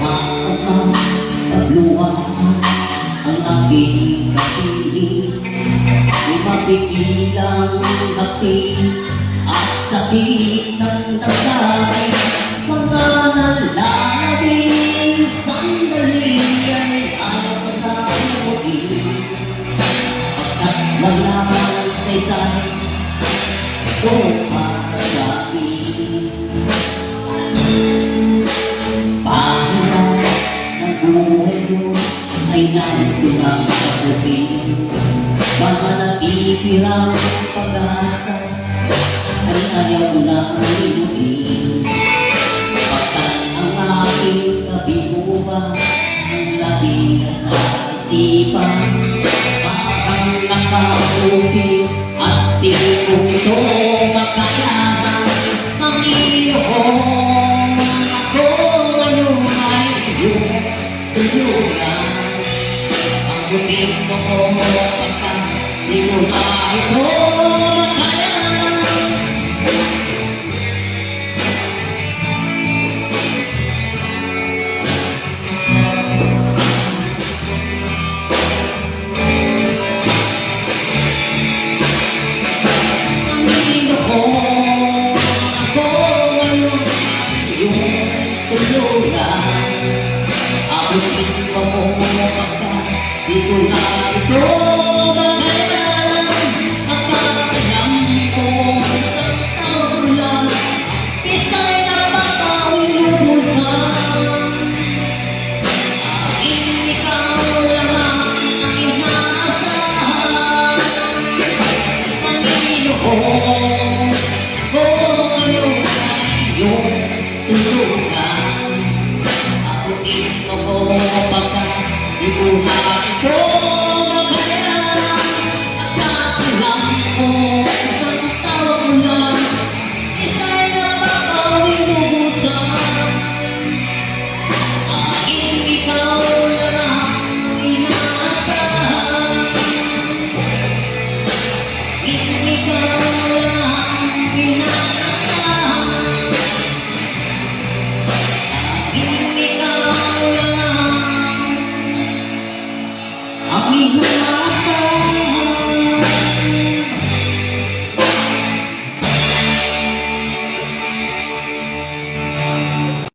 ko Makakang pagluwa Ang aking kapilig Di mapigilang hapin At sakit ng damdamin Mga nalalabing sandali ay ayaw na umuwi Pagkat wala sa isang ito ay nais ko nang tapusin Mga natitirang pag-asa ay ayaw na ulitin Pagkat ang aking kabibuhan ang lagi na sa isipan Parang nakaputi at di ko ito you know my you.